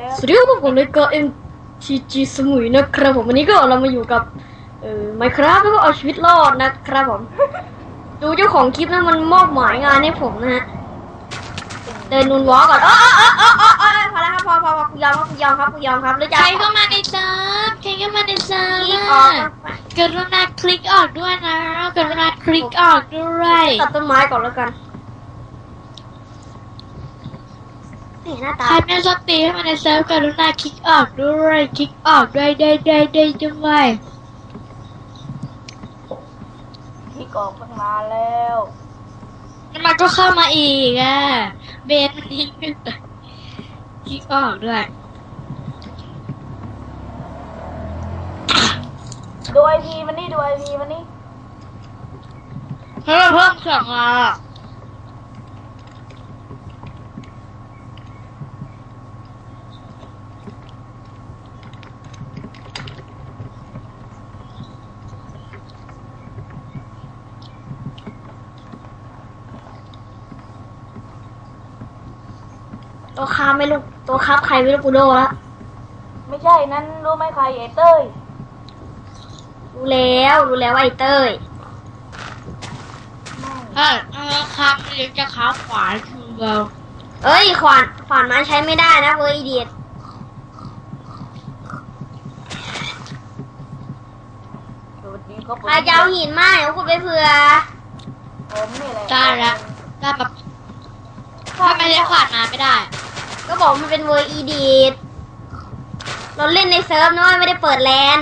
แล้วสวัสดีครับผมเลยก็ MTG สมุยนะครับผมวันนี้ก็เรามาอยู่กับเอ่อ Minecraft แล้วก็เอาชีวิตรอดนะครับผม ดูเจ้าของคลิปนะมันมอบหมายงานให้ผมนะฮะเดินนูนวอล์กก่อนเออเออเออเออเออเออพอแล้วครับพอพอพอกูยอมครับกูยอมครับกูยอมครับหรือจะใครเข้ามาในเซิร์ฟใครเข้ามาในเซิร์ฟอีกออะอกกรุณาคลิกออกด้วยนะกรุณาคลิกออกด้วย ตัดต้นไม้ก่อนแล้วกัน นี่หน้าตาใครไม่ชอบตีเข้ามาในเซิร์ฟกรุณาคลิกออกด้วยคลิกออกด้วยได้ได้ได้ด้วยที่กอกตั้งนานแล้วแล้วมันก็เข้ามาอีกอะเบนมันทิ้งไปเลยคลิกออกด้วย ดูไอพีมันนี่ดูไอพีมันนี่เพิ่มเพิ่มเสียงอะ ตัวค้าไม่รู้ตัวค้าใครไม่รู้กูโดแล้วไม่ใช่นั้นรู้ไหมใครไอเต้ยรู้แล้วรู้แล้วว่าไอ้เต้ยเออเออค้างเลี้ยงจะค้างขวานคือเบาเอ้ยขวานขวานไม้ใช้ไม่ได้นะเว้ยอีเดียดสวัสดีครับผมใครจะเอาหินมาเดี๋ยวคุณไปเผื่อ ผมนี่แหละ ได้แล้วได้แบบถ้าไม่ได้ขวานมาไม่ได้ ก็บอกมันเป็นเวอร์อีเดียดเราเล่นในเซิร์ฟนะเว้ยไม่ได้เปิดแลน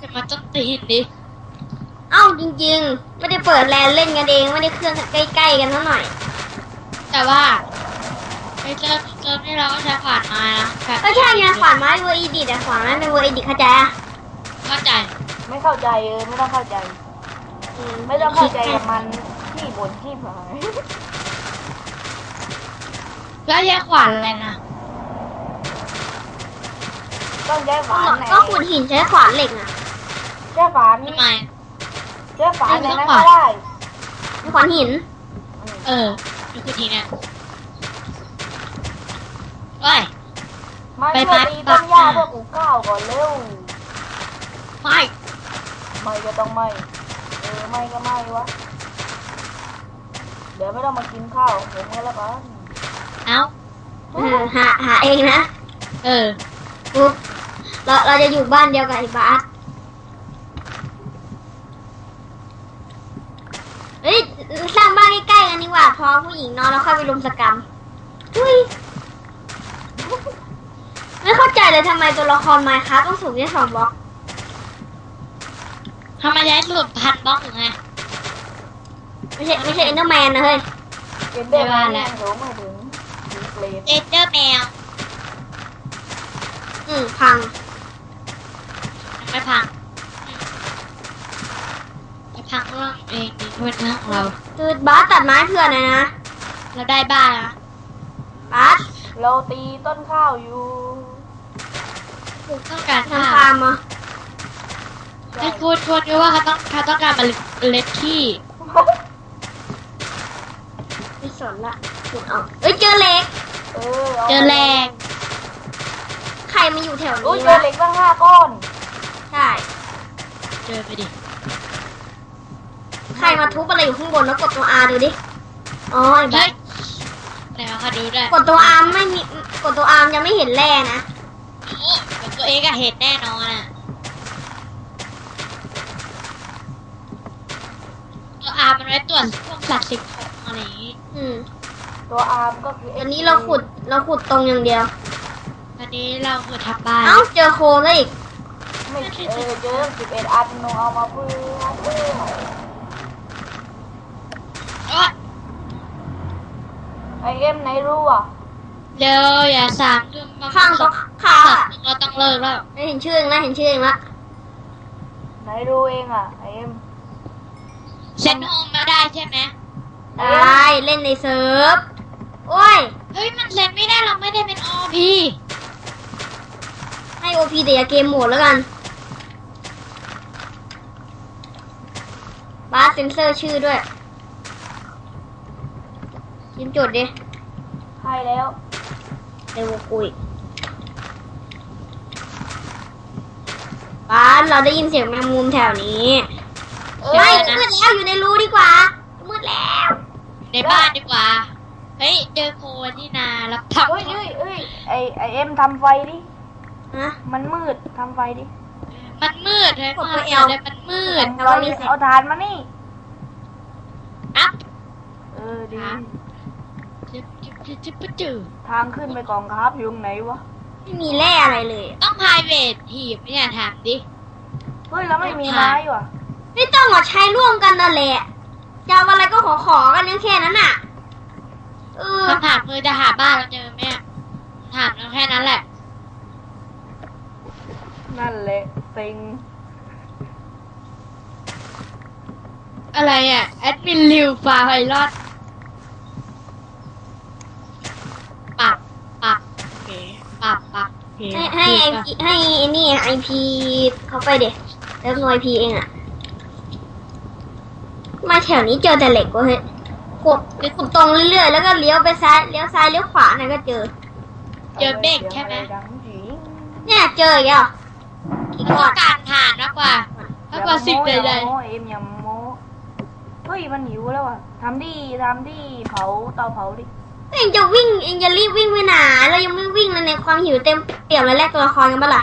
จะมาต้นตีนดิ เอ้าจริง ๆ ไม่ได้เปิดแลนเล่นกันเองไม่ได้เครื่องใกล้ๆกันเท่าหน่อย แต่ว่าไปเจอเจอที่เราก็ใช้ขวานมานะแบบก็ใช่ไงขวานไม้เวอร์อีเดียดแต่ขวานไม้เป็นเวอร์อีเดียดเข้าใจอะเข้าใจ ไม่เข้าใจเออไม่ต้องเข้าใจอืมไม่ต้องเข้าใจกับมันที่บ่นที่หาย แล้วใช้ขวานอะไรนะต้องใช้ฝานไหนก็ขุดหินใช้ขวานเหล็กนะใช้ฝานทำไมใช้ฝานในนั้นไม่ก็ต้องฝานได้ขวานหินอืมเออดูคือทีเนี่ยเอ้ยมาไปช่วยมาตีต้นหญ้าปักเพื่อปลูกข้าวก่อนเร็วไม่ไม่ก็ต้องไม่เออไม่ก็ไม่วะเดี๋ยวไม่ต้องมากินข้าวผมก็แล้วกัน เอ้าเออหาหาเองนะเออปุ๊บเราเราจะอยู่บ้านเดียวกับไอ้บาสเฮ้ยสร้างบ้านใกล้ๆกันดีกว่า พอผู้หญิงนอนแล้วค่อยไปรุมสกรรมอุ้ยไม่เข้าใจเลยทำไมตัวละครไมค์ครับต้องสูงแค่สองบล็อกทำไมใช้สูตรพันบล็อกหรือไงไม่ใช่ไม่ใช่เอ็นเดอร์แมนนะเฮ้ยเก็บได้ไม่ว่าแล้วหนูไม่ถึงถึง เกรดเอเจอร์แมว อืมพังยังไม่พังจะพังเรื่องเองดีด้วยเรื่องของเราคือบาสตัดไม้เพื่อนหน่อยนะ เราได้บ้านแล้วบาสเราตีต้นข้าวอยู่ต้องการทำข้าฟาวร์มมาไอ้พูดพูดด้วยว่าเขาต้องเขาต้องการมาเล็ดที่ไม่สนละขุดเอาเอ้ยเจอเหล็ก เอออาเจอแรงใครมาอยู่แถวอุ้ยนี้เจอวะเหล็กตั้งห้าก้อน ใช่ เจอไปดิ ใครมาทุบอะไรอยู่ข้างบนแล้วกดตัว R ดูดิ อ๋อไอ้เฮ้บ้ายไหนมาขอดูด้วยกดตัว R ไม่มี กดตัว R ยังไม่เห็นแร่นะ โอ้เดี๋ยวตัวเองอะเห็นแน่นอนอะตัวอาร์มันไว้ตรวจพวกสัตว์สิ่งของอะไรอย่างงี้อืม ตัวอาร์มก็คืออันนี้เราขุดเราขุดตรงอย่างเดียวอันนี้เราคือทำบ้านเอ้าเจอโคแล้วอีกไม่เออเจอสิบเอ็ดอันหนูเอามาเพื่อเพื่อเอ้ยไอเอ็มไหนรู้อะเดี๋ยวอย่าสามทุ่มมาข้างตรงข้างสาอะมทุ่มเราต้องเลิกแล้วไม่เห็นชื่อเองละเห็นชื่อเองละไหนรู้เองอะไอเอ็มเซ็นโฮมมาได้ใช่ไหมได้เล่นในเซิร์ฟ โอ้ยเฮ้ยมันเซ็นไม่ได้เราไม่ได้เป็นอพีให้ OP แต่อย่าเกมโหมดแล้วกัน บาสเซนเซอร์ชื่อด้วยยิ้มจดดิใช่แล้วเร็วกว่ากูอีกบ้านเราได้ยินเสียงแมงมุมแถวนี้เอเฮ้ยอมืดแล้วอยู่ในรูดีกว่ามืดแล้ว ในบ้านดีกว่า เฮ้ยเจอโคที่นารับทำเฮ้ยเฮ้ยเฮ้ยไอไอเอ็มทำไฟดิฮะมันมืดทำไฟดิมันมืดเลยกดมืตัวดเอว เลยมันมืด ทำไฟเอาทานมานี่อัพ เออดีจิ๊บจิ๊บจิ๊บจิ๊บจิ๊บจิ๊บทางขึ้นไปกองครับอยู่ตรงไหนวะ ไม่มีแร่อะไรเลยต้องพายเวทหีบเนี่ยถามดิเฮ้ยแล้วไม่มีไม้ว่ะ ไม่ต้องมาใช้ร่วมกันนั่นแหละจะเอาอะไรก็ขอขอๆกันแค่นั้นน่ะ เออ คำถามคือจะหาบ้านเราเจอไหมอะถามเราแค่นั้นแหละ นั่นแหละเซ็งอะไรอะ แอดมินลิวฟาไพลอดปักปักโอเคปักปักโอเคให้ให้ไอพีให้ไอ้นี่ไอพีเขาไปเด็กแล้วหน่วยพีเองอะมาแถวนี้เจอแต่เหล็กเว้ย ขุดขุดตรงเรื่อยๆ แล้วก็เลี้ยวไปซ้ายเลี้ยวซ้ายเลี้ยวขวาไหนก็เจอ เจอเบรกใช่ไหมดังจริงเนี่ยเจออีกแล้วอีกต้ก่อองนการผ่านมากกว่า มากกว่าสิ่งใดอย่าโม้เอ็มอย่าโม้เฮ้ยมันหิวแล้วอะทำดิทำดิเผาเตาเผาดิเองจะวิ่งเองจะรีบวิ่งไปไหนเรายังไม่วิ่งเลยในความหิวเต็มเปี่ยมเลยแรกตัวละครกันปะล่ะ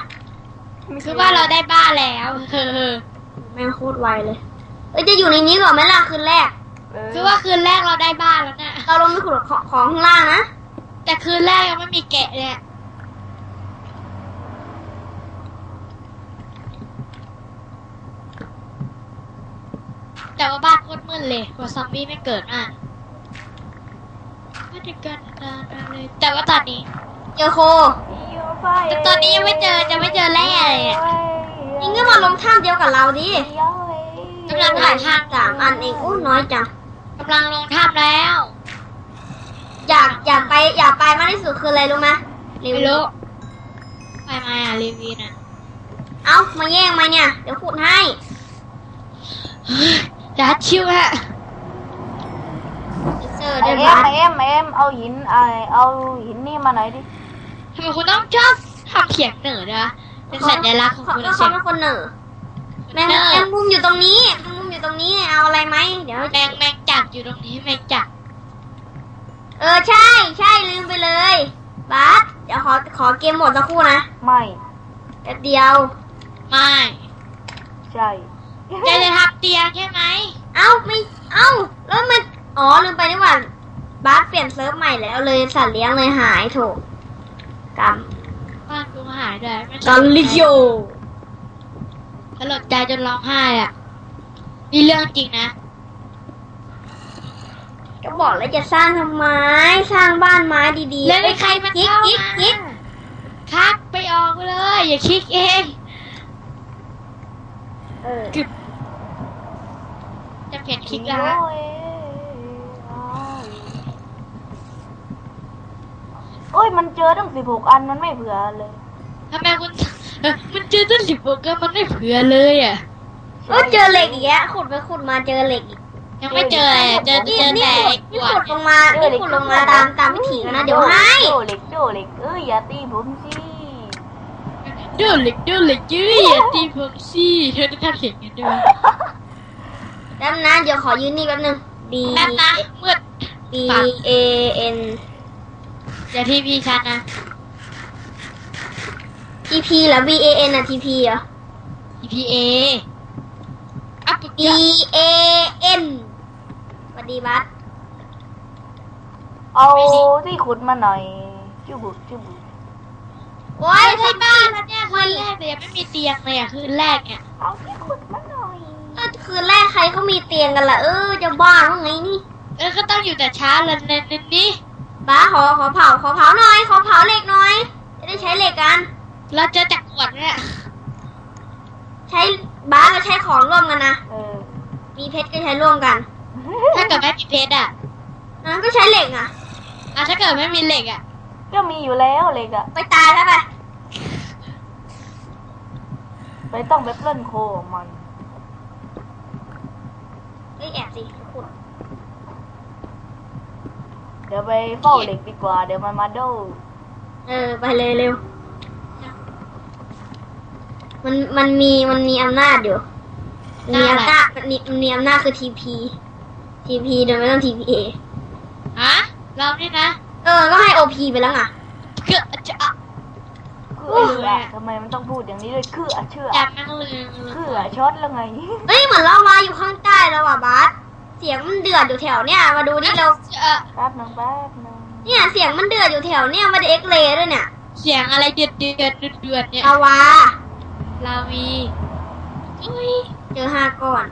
ๆคือว่าเราได้บ้านแล้ว เออแม่งโคตรไวเลย เอ้ยจะอยู่ในนี้ก่อนไหมล่ะคืนแรกเออ คือว่าคืนแรกเราได้บ้านแล้วนะเราลงไปขุดของของข้างล่างนะ แต่คืนแรกยังไม่มีแกะเลยอะแต่ว่าบ้านโคตรมืดเลยกว่าซอมบี้ไม่เกิดมากไม่ได้เกิดนานอะไรแต่ว่าตอนนี้ เจอโค แต่ตอนนี้ยังไม่เจอจะไม่เจอแร่เลยอะ ยิงก็มาลงถ้ำเดียวกับเราดิกำลังเท่าไหหาร่ทางสามอันเองอู้น้อยจังกำลังลงถ้ำแล้ว อยากอยากไปอยากไปมากที่สุดคืออะไรรู้ไหมรีไม่วิวรู้ไปมาอะรีวิวน่ะเอ้ามาแย่งมาเนี่ย เดี๋ยวขุดให้ดัดชิวฮะเจอไอได้เอ็บ้ามไอเอ็มไอเอ็มเอาหินไอเอาหินนี่มาหน่อยดิทำไมคุณต้องชอบทำเสียงเหนือด้วยวะเป็นสัญลักษณ์ของเขาคุณเขาเสียงเป็นคนเหนือ แมงเหนือแมงมุมอยู่ตรงนี้แมงมุมอยู่ตรงนี้เอาอะไรไหมเดี๋ยว แมงแมงจักอยู่ตรงนี้แมงจักเออใช่ใช่ลืมไปเลยบาสเดี๋ยวขอขอเกมหมดสักครู่นะไม่แป๊บเดียว ไม่ใช่จะจะทำเตียงใช่ไหมเอ้าไม่เอ้าแล้วมันอ๋อลืมไปนี่หว่าบาสเปลี่ยนเซิร์ฟใหม่แล้วเลยสัตว์เลี้ยงเลยหายโถกรรมบ้านกูหายด้วยไม่กอลลิโย สลดใจจนร้องไห้อะนี่เรื่องจริงนะ ก็บอกแล้วจะสร้างทำไม สร้างบ้านไม้ดีๆแล้วมีใครมาคิกเข้าคิกมาคิกคักไปออกเลย อย่าคิดเอง เออจะเปลี่ยนคลิกแล้วฮะโอ้ยมันเจอตั้งสิบหกอันมันไม่เผื่อเลย ทำไมคุณ เอ้อมันเจอต้นสิบโปรแกรมมันไม่เผื่อเลยอะ เออเจอเหล็กอีกแล้วขุดไปขุดมาเจอเหล็กอีกยังไม่เจอเลยอะเจอนี่เจอนี่แต่ขุดกนี่วาขุดดลงมานี่ขุดลงมาตามตามวิถีแล้วนะเดี๋ยวให้โดเหล็กโดเหล็กเอ้ยอย่าตีผมสิเดือดเหล็กเดือดเหล็กยืดอย่าตีผมสิเธอจะทำเสียงกันด้วยแป๊บนะเดี๋ยวขอยืนนี่แป๊บนึง D แป๊บนะมืด B A N อย่าทีพีชันนะ T P เหรอ B A N อะ T P เหรอ EPA อัป D A N สวัสดีบัสเอาที่ขุดมาหน่อยจุบุจุบุโอ้ยไม่ใช่คนบ้าบ้านนแล้วเนี่ยคืนแรกแต่ยังไม่มีเตียงเลยอะคืนแรกเนี่ยเอาที่ขุดมาหน่อยก็คืนแรกใครเขามีเตียงกันล่ะเออจะบ้าหรือไงนี่เออก็ต้องอยู่แต่เช้าแล้วเน้นนี้บ้าขอขอเผาขอเผาหน่อย ขอเผาเหล็กหน่อย จะได้ใช้เหล็กกัน เราจะจักขวดเนี่ยใช้บ้าเราใช้ของร่วมกันนะ เออมีเพชรก็ใช้ร่วมกันถ้าเกิดไม่มีเพชรอะนั้นก็ใช้เหล็กอะ อะถ้าเกิดไม่มีเหล็กอะ ก็มีอยู่แล้วเหล็กอะไปตายแล้วไปไปต้องไปปล้นโคของมัน เฮ้ยแอบสิขุดเดี๋ยวไปเฝ้าเหล็กดีกว่า เดี๋ยวมันมาโดเออ ไปเลยเร็ว มันมันมีมันมีอำนาจอยู่มันมีอำนาจมันมีมันมีอำนาจคือทีพีทีพีโดยไม่ต้องทีพีเอฮะเรานี่นะเออก็ให้โอพีไปแล้วไงคือจะคืออะทำไมมันต้องพูดอย่างนี้ด้วยคืออะเชื่อจำแม่งลืมลืมคืออะช็อตแล้วไงเอ้ยเหมือนเรามาอยู่ข้างใต้แล้วว่ะบาสเสียงมันเดือดอยู่แถวเนี่ยมาดูนี่เราเอ่อแป๊บหนึงแป๊บหนึงเนี่ยเสียงมันเดือดอยู่แถวเนี่ยไมันเอ็กเลด้วยเนี่ยเสียงอะไรเดือดเดือดเดือดเดือดเนี่ยลาวา ลาวีอุ้ยเจอห้าก้อน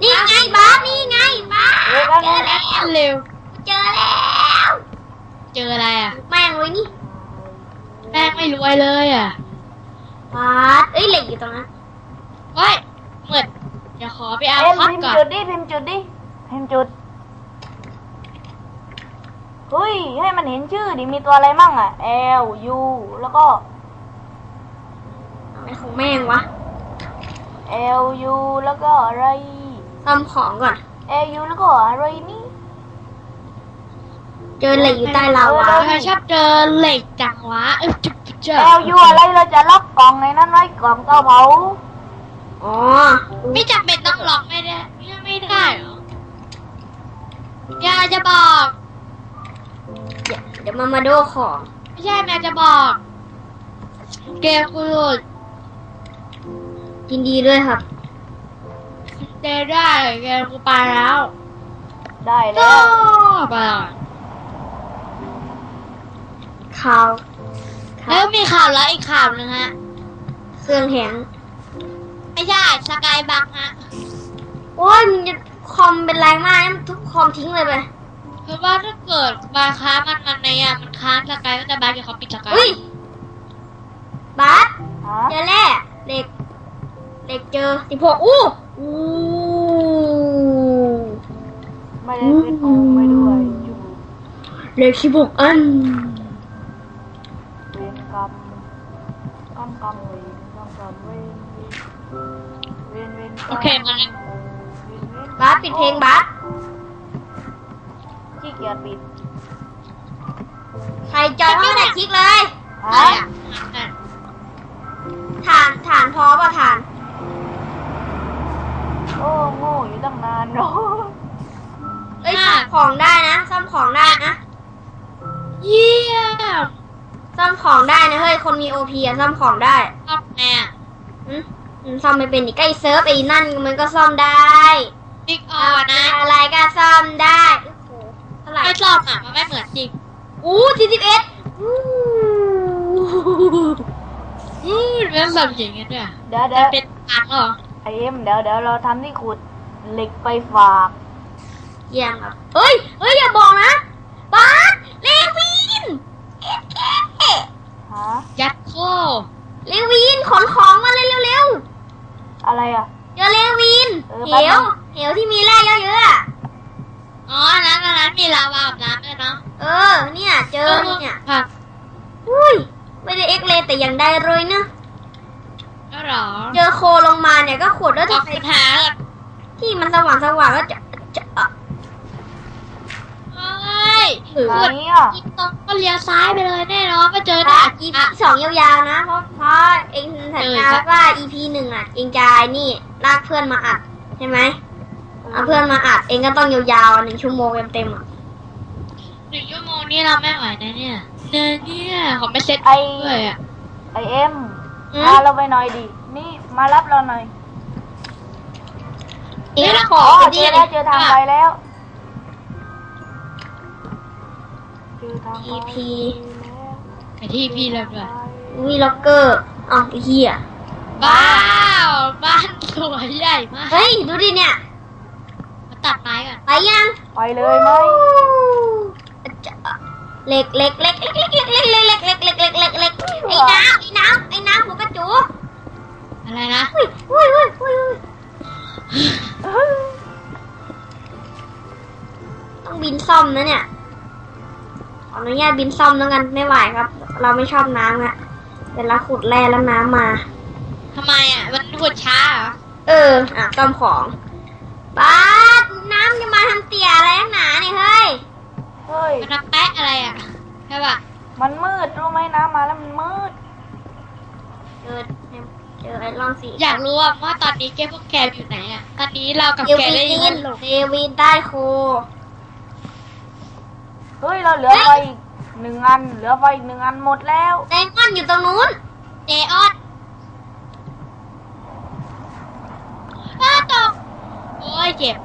นี่ไงบาสนี่ไงบาสเฮ้ยแป๊บเจนึองแล้วเร็ว เจอแล้ว เจออะไรอะ แม่งเลยนี่ แม่งไม่รวยเลยอะบาสเอ้ยเหล็กอยู่ตรงนั้นเฮ้ยเหมือนเดี๋ยวขอไปเอาเอ็มพัดพิมพ์ก่อน จุดดิพิมพ์จุดดิพิมพ์จุดเฮ้ยให้มันเห็นชื่อดิมีตัวอะไรมั่งอะ L U แล้วก็อะ ไรของแม่งวะ L U แล้วก็อะไรซ่อมของก่อน L U แล้วก็อะไรนี่เจอเหล็กอยู่ใต้ลาวาทำไมชอบเจอเหล็กจังวะเอ้ยจุ๊บเจอ L U อะไรเราจะล็อกกล่องในนั้นไว้กล่องเตาเผาอ๋อ ไม่จำเป็นต้องล็อกไม่ได้ไม่ไม่ได้เหรออยากจะบอกเดี๋ยวเดี๋ยวมามาโดของ ไม่ใช่แม่จะบอก เกมกูหลุด ยินดีด้วยครับเดได้เกมกูไปแล้วได้ก็แล้วไปแล้วข่าวข่าแล้ววมีข่าวแล้วอีกข่าวหนึ่งฮะ เครื่องแข็งไม่ใช่สกายบังฮะ โอ้ยมึงจะคอมเป็นไรมากงั้นทุกคอมทิ้งเลยไปคือว่าถ้าเกิดบางค้ามันมันในอะมันค้างสกายก็จะบางเดี๋ยวเขาปิดสกายอุ้ยบาสฮะ เจอแร่เหล็ก เหล็กเจอสิบหกอู้อู้ไม่ได้ขึ้นโอ่งไม่ด้วยอยู่เหล็กสิบหกอัน เวรกรรมกรรมกรรมเวรกรรมกรรมเวรเวรเวรกรรมโอเคมาแล้ว เวรเวรบาสปิดเพลงบาสขี้เกียจปิดใครจอยไม่ได้คลิกเลยฮะอะไรอะอะฐานฐานพอป่ะฐาน โอ้โง่อยู่ตั้งนานเนาะเอ้ยซ่อมของได้นะซ่อมของได้นะเยี่ยมซ่อมของได้นะเฮ้ยคนมีโอพีอะซ่อมของได้ชอบแน่อืมอืมซ่อมไม่เป็นอีกใกล้เซิร์ฟไอ้นั่นมันก็ซ่อมได้บิ๊กออนะ อะไรก็ซ่อมได้โอ้โหเท่าไหร่ไม่ชอบอะมันไม่เหมือนจริงอู้สี่สิบเอ็ดอู้อือเรื่องแบบอย่างเงี้ยด้วยเดี๋ยวมัเดี๋ยนวเป็นทางเหรอ ไอเอ็มเดี๋ยวเดี๋ยวเราทำที่ขุดเหล็กไปฝากเยี่ยมครับเฮ้ยเฮ้ยอย่าบอกนะบาสเลวินเอ็ดเอ็ดฮะยัดโคเลวินขนของมาเลยเร็วอะไรอะ ๆเจอเลวินเออเหแป๊บวนึงเหวที่มีแร่เยอะๆอะอ๋ออันนั้นอันนั้นมีลาวาอาบน้ำด้วยเนาะเออ เนี่ย เจอเนี่ย ค่ะอุ้ย ไม่ได้เอ็กเลแต่ยังได้เลยนะ ก็หรอเจอโคลงมาเนี่ยก็ขวดแล้วบจะอกใส่ปัญหาก่อนที่มันสว่างสว่างๆก็จะจะอะเฮ้ยหรือไหนอะอีกตรงก็เลี้ยวซ้ายไปเลยแน่นอนก็เจออะด่าน EP อะสองยาวๆนะ เพราะเพราะเองสัญญาเออว่า EP หนึ่งอะ เองจะไอ้นี่ลากเพื่อนมาอัดใช่ไหมเอาเพื่อนมาอัดเองก็ต้องยาวๆหนึ่งชั่วโมงเต็มๆอะหนึ่งชั่วโมงนี้เราไม่ไหวนะเนี่ยเนินเนี่ยขอไม่เซ็ตไอด้วยอะไอเอ็มอืม พาเราไปหน่อยดิ นี่มารับเราหน่อยเองขออ๋อไปเจดิอแล้วเจอทางไปแล้ว เจอทางไป EP ไปที่พี่เลยด้วยวีล็อกเกอร์อ๋อไอ้เหี้ยว้าวบ้านสวยใหญ่มากเฮ้ย ดูดิเนี่ยมาตัดไม้ก่อนไปยัง ไปเลยไหม เล็กเล็กเล็กเล็กเล็กเล็กเล็กเล็กเล็กเล็กเล็กเล็กเล็กไอ้น้ำไอ้น้ำไอ้น้ำหัวกระจูอะไรนะอุ้ยอุ้ยอุ้ยอุ้ยต้องบินซ่อมนะเนี่ยขออนุญาตบินซ่อมแล้วกันไม่ไหวครับ เราไม่ชอบน้ำอะเวลาขุดแร่แล้วน้ำมาทำไมอะมันขุดช้าเหรอเอออะซ่อมของป้าน้ำจะมาทำเตี่ยอะไรนักหนาเนี่ยเฮ้ย เเฮ้ย มันทำแป๊ะอะไรอะใช่ป่ะมันมืดรู้ไหมน้ำมาแล้วมันมืด เจอเจอไอรอนสีอยากรู้อะว่าตอนนี้เกมพวกแกอยู่ไหนอะ ตอนนี้เรากับเดแกวิได้ยินนหลงเดวินได้โคเฮ้ยเราเหลือไฟอีกหนึ่งอัน เหลือไฟอีกหนึ่งอันหมดแล้วไดมอนด์อยู่ตรงนู้นเจออนอ้าตกโอ้ยเจ็บ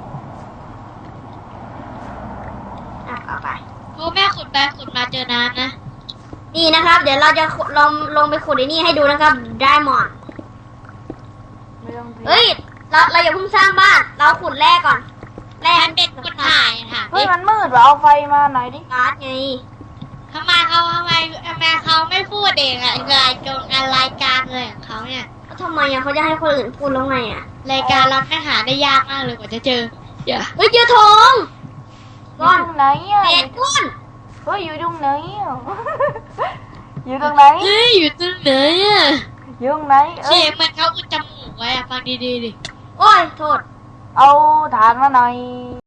อะเอาไป โอ้แม่ขุดไปขุดมาเจอน้ำนะนี่นะครับ เดี๋ยวเราจะขุดลองลงไปขุดไอ้นี่ให้ดูนะครับไดมอนด์ไม่ต้องทีเฮ้ย เราเราอย่าเพิ่งสร้างบ้าน เราขุดแร่ก่อน แร่มันเป็นคนถ่ายค่ะเฮ้ยมันมืดว่ะเอาไฟมาหน่อยดิการ์ดไงทำไมเขาทำไมทำไมเขาไม่พูดเองอะรายกงานรายการเลยของเขาเนี่ยแล้วทำไมอะเขาจะให้คนอื่นพูดแล้วไงอะ รายการเราไม่หาได้ยากมากเลยกว่าจะเจออย่าเฮ้ยเจอทอง อก้ยู่อนตรงไหนอะเศษก้อนเฮ้ยอยู่ตรงไหนอะอยู่ตรงไหนเฮ้ยอยู่ตรงไหนอะอยู่ตรงไหนเอ้เสียยงเหมือนเขาอุดจมูกไว้อะฟังดีๆดิโอ้ยโทษ เอาฐานมาหน่อย